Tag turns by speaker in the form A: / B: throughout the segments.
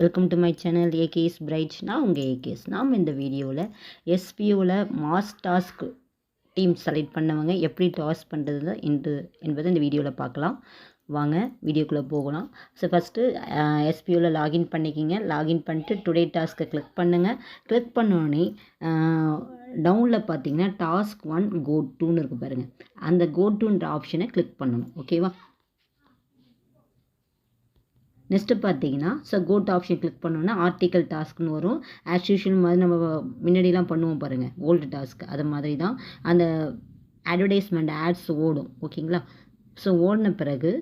A: Welcome to my channel AKS பிரைட்ஸ்னா நான் உங்கள் AKS நாம் இந்த வீடியோவில் எஸ்பியூவில் மாஸ் டாஸ்க் டீம் செலக்ட் பண்ணவங்க எப்படி டாஸ் பண்ணுறது என்று என்பதை இந்த வீடியோவில் பார்க்கலாம். வாங்க வீடியோக்குள்ளே போகலாம். ஸோ ஃபஸ்ட்டு எஸ்பியூவில் லாகின் பண்ணிக்கிங்க. லாகின் பண்ணிட்டு டுடே டாஸ்க்கை கிளிக் பண்ணுங்கள் கிளிக் பண்ணோடனே டவுனில் பார்த்தீங்கன்னா டாஸ்க் ஒன் கோ டூன்னு இருக்குது பாருங்கள் அந்த கோ டூன்ற ஆப்ஷனை கிளிக் பண்ணணும். ஓகேவா நெக்ஸ்ட்டு பார்த்தீங்கன்னா ஸோ கோட் ஆப்ஷன் கிளிக் பண்ணோன்னா ஆர்டிக்கல் டாஸ்க்னு வரும். ஆஸ் யூஷுவல் மாதிரி நம்ம முன்னாடிலாம் பண்ணுவோம் பாருங்கள் ஓல்டு டாஸ்க் அது மாதிரி தான். அந்த அட்வர்டைஸ்மெண்ட் ஆட்ஸ் ஓடும். ஓகேங்களா? ஸோ ஓடின பிறகு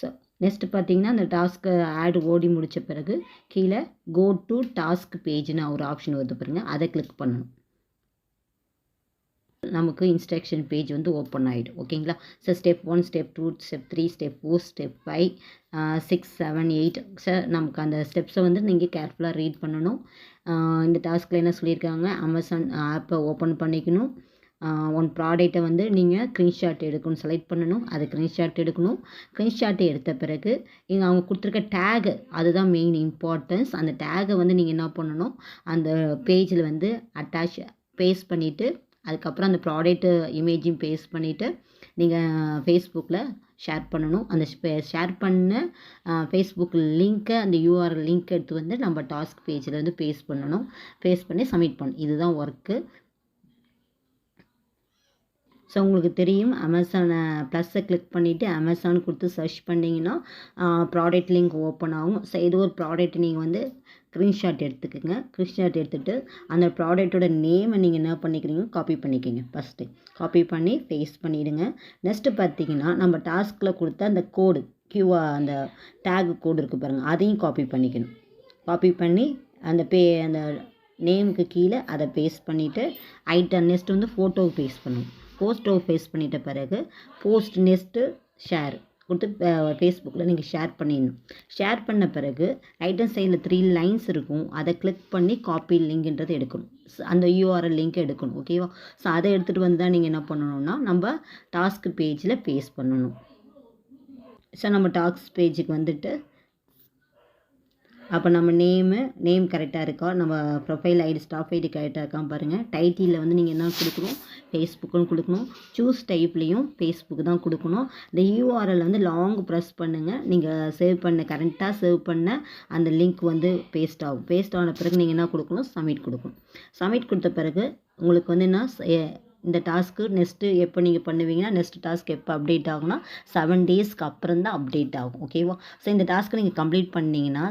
A: ஸோ நெக்ஸ்ட் பார்த்தீங்கன்னா அந்த டாஸ்க்கு ஆட் ஓடி முடித்த பிறகு கீழே கோ டு டாஸ்க் பேஜ்னு ஒரு ஆப்ஷன் வருது பாருங்கள் அதை கிளிக் பண்ணணும். நமக்கு இன்ஸ்ட்ரக்ஷன் பேஜ் வந்து ஓப்பன் ஆகிடும் ஓகேங்களா? So step one step two step three step four step five six seven eight sir நமக்கு அந்த ஸ்டெப்ஸை வந்து நீங்கள் கேர்ஃபுல்லாக ரீட் பண்ணணும். Uh, இந்த டாஸ்கில் என்ன சொல்லியிருக்காங்க? அமேசான் ஆப்பை ஓப்பன் பண்ணிக்கணும். Uh, ஒன் ப்ராடக்ட்டை வந்து நீங்கள் ஸ்க்ரீன்ஷாட் எடுக்கணும் செலக்ட் பண்ணணும். அது ஸ்க்ரீன்ஷாட் எடுக்கணும். க்ரீன்ஷாட்டை எடுத்த பிறகு இங்கே அவங்க கொடுத்துருக்க டேகு அதுதான் மெயின் இம்பார்ட்டன்ஸ் அந்த டேகை வந்து நீங்கள் என்ன பண்ணணும்? அந்த பேஜில் வந்து அட்டாச் பேஸ்ட் பண்ணிவிட்டு அதுக்கப்புறம் அந்த ப்ராடக்ட்டு இமேஜையும் பேஸ்ட் பண்ணிவிட்டு நீங்கள் ஃபேஸ்புக்கில் ஷேர் பண்ணணும். அந்த ஷேர் பண்ண ஃபேஸ்புக் லிங்க்கை அந்த யூஆர்எல் லிங்க் எடுத்து வந்து நம்ம டாஸ்க் பேஜில் வந்து பேஸ்ட் பண்ணணும். பேஸ்ட் பண்ணி சப்மிட் பண்ணணும். இதுதான் ஒர்க்கு ஸோ உங்களுக்கு தெரியும் அமேசானை ப்ளஸ்ஸை கிளிக் பண்ணிவிட்டு அமேசான் கொடுத்து சர்ச் பண்ணிங்கன்னா ப்ராடக்ட் லிங்க் ஓப்பன் ஆகும். ஸோ இது ஒரு ப்ராடக்ட் நீங்கள் வந்து ஸ்க்ரீன்ஷாட் எடுத்துக்கோங்க. ஸ்க்ரீன்ஷாட் எடுத்துகிட்டு அந்த ப்ராடக்ட்டோட நேமை நீங்கள் என்ன பண்ணிக்கிறீங்க காப்பி பண்ணிக்கோங்க ஃபஸ்ட்டு காப்பி பண்ணி பேஸ்ட் பண்ணிவிடுங்க நெக்ஸ்ட்டு பார்த்தீங்கன்னா நம்ம டாஸ்கில் கொடுத்த அந்த கோடு கியூஆ அந்த டேக் கோடு இருக்குது பாருங்கள் அதையும் காப்பி பண்ணிக்கணும். காப்பி பண்ணி அந்த பே அந்த நேமுக்கு கீழே அதை பேஸ்ட் பண்ணிவிட்டு ஐட்டம் நெக்ஸ்ட் வந்து ஃபோட்டோவை பேஸ்ட் பண்ணணும். போஸ்ட்டோ ஃபேஸ் பண்ணிட்ட பிறகு போஸ்ட் நெக்ஸ்ட்டு ஷேர் கொடுத்து ஃபேஸ்புக்கில் நீங்கள் ஷேர் பண்ணிடணும். ஷேர் பண்ண பிறகு ரைட் ஹேண்ட் சைடில் த்ரீ லைன்ஸ் இருக்கும். அதை கிளிக் பண்ணி காப்பி லிங்க்ன்றது எடுக்கணும். அந்த யூஆர்எல் லிங்க் எடுக்கணும் ஓகேவா ஸோ அதை எடுத்துகிட்டு வந்து தான் நீங்கள் என்ன பண்ணணும்னா நம்ம டாஸ்க் பேஜில் பேஸ்ட் பண்ணணும். ஸோ நம்ம டாஸ்க் பேஜுக்கு வந்துட்டு அப்போ நம்ம நேமு நேம் கரெக்டாக இருக்கா? நம்ம ப்ரொஃபைல் ஐடி ஸ்டாஃப் ஐடி கரெக்டாக இருக்கா பாருங்கள் டைட்டிலில் வந்து நீங்கள் என்ன கொடுக்கணும்? ஃபேஸ்புக்குன்னு கொடுக்கணும். சூஸ் டைப்லேயும் ஃபேஸ்புக் தான் கொடுக்கணும். இந்த யூஆர்எல் வந்து லாங் ப்ரெஸ் பண்ணுங்கள் நீங்கள் சேவ் பண்ண கரெக்டாக சேவ் பண்ண அந்த லிங்க் வந்து பேஸ்ட் ஆகும். பேஸ்ட் ஆன பிறகு நீங்கள் என்ன கொடுக்கணும்? சப்மிட் கொடுக்கணும். சப்மிட் கொடுத்த பிறகு உங்களுக்கு வந்து என்ன? இந்த டாஸ்க்கு நெக்ஸ்ட்டு எப்போ நீங்கள் பண்ணுவீங்கன்னா நெக்ஸ்ட் டாஸ்க் எப்போ அப்டேட் ஆகும்னா செவன் டேஸ்க்கு அப்புறம் தான் அப்டேட் ஆகும் ஓகேவா ஸோ இந்த டாஸ்க்கு நீங்கள் கம்ப்ளீட் பண்ணிங்கன்னா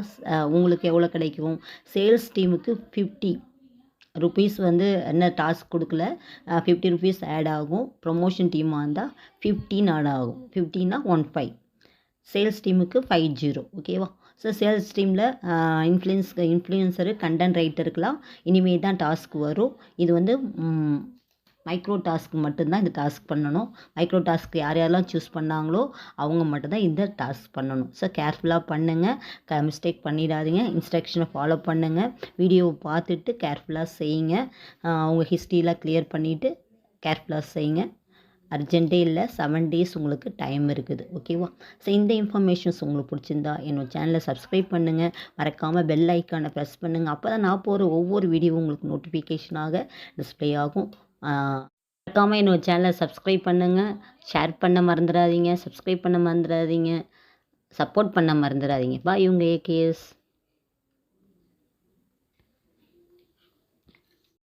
A: உங்களுக்கு எவ்வளோ கிடைக்கும்? சேல்ஸ் டீமுக்கு ஃபிஃப்டி ருபீஸ் வந்து என்ன டாஸ்க் கொடுக்கல? ஃபிஃப்டி ருபீஸ் ஆட் ஆகும். ப்ரொமோஷன் டீமாக இருந்தால் ஃபிஃப்டீன் ஆட் ஆகும். ஃபிஃப்டின்னா ஒன் ஃபைவ் சேல்ஸ் டீமுக்கு ஃபைவ் ஜீரோ ஓகேவா ஸோ சேல்ஸ் டீமில் இன்ஃப்ளூயன்ஸ் இன்ஃப்ளூயன்சரு கண்டென்ட் ரைட்டருக்கெலாம் இனிமேல் தான் டாஸ்க் வரும். இது வந்து மைக்ரோ டாஸ்க் மட்டும்தான் இந்த டாஸ்க் பண்ணணும். மைக்ரோ டாஸ்க் யார் யாரெல்லாம் சூஸ் பண்ணாங்களோ அவங்க மட்டும்தான் இந்த டாஸ்க் பண்ணணும். ஸோ கேர்ஃபுல்லாக பண்ணுங்கள் க மிஸ்டேக் பண்ணிடாதீங்க. இன்ஸ்ட்ரக்ஷனை ஃபாலோ பண்ணுங்கள் வீடியோவை பார்த்துட்டு கேர்ஃபுல்லாக செய்யுங்க. அவங்க ஹிஸ்ட்ரியெலாம் க்ளியர் பண்ணிவிட்டு கேர்ஃபுல்லாக செய்யுங்க. அர்ஜென்ட்டே இல்லை செவன் டேஸ் உங்களுக்கு டைம் இருக்குது. ஓகேவா ஸோ இந்த இன்ஃபர்மேஷன்ஸ் உங்களுக்கு பிடிச்சிருந்தா என்னோட சேனலை சப்ஸ்கிரைப் பண்ணுங்கள் மறக்காமல் பெல் ஐக்கானை ப்ரெஸ் பண்ணுங்கள் அப்போ தான் நான் போகிற ஒவ்வொரு வீடியோவும் உங்களுக்கு நோட்டிஃபிகேஷனாக டிஸ்பிளே ஆகும். மறக்காமல் என்னோட சேனலை சப்ஸ்கிரைப் பண்ணுங்கள் ஷேர் பண்ண மறந்துடாதீங்க. சப்ஸ்கிரைப் பண்ண மறந்துடாதீங்க. சப்போர்ட் பண்ண மறந்துடாதீங்க. பா இவங்க ஏகேஎஸ்